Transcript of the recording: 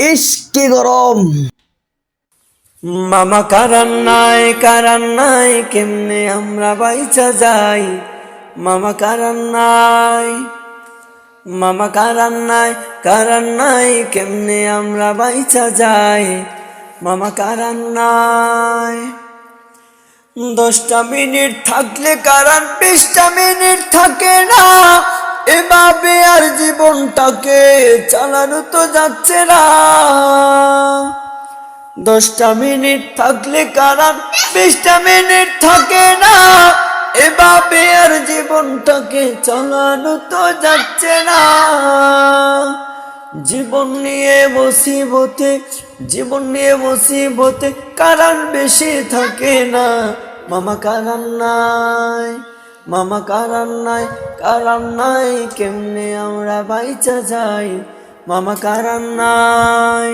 ইস কি গরম। মামা কারান নাই কারান নাই, কেমনে আমরা বাইচা যাই? মামা কারান নাই, মামা কারান নাই কারান নাই, কেমনে আমরা বাইচা যাই? মামা কারান নাই। দশটা মিনিট থাকলে কারণ বিশটা মিনিট থাকে না। এভাবে আর জীবনটাকে চালানো তো যাচ্ছে না। দশটা মিনিট থাকলে কারণ বিশটা মিনিট থাকে না। এভাবে আর জীবনটাকে চালানো তো যাচ্ছে না। জীবন নিয়ে বসিবতে জীবন নিয়ে বসিবতে কারণ বেশি থাকে না। মামা কারণ নাই। মামা কারণ নাই কেমনে আমরা বাইচা যাই? মামা নাই।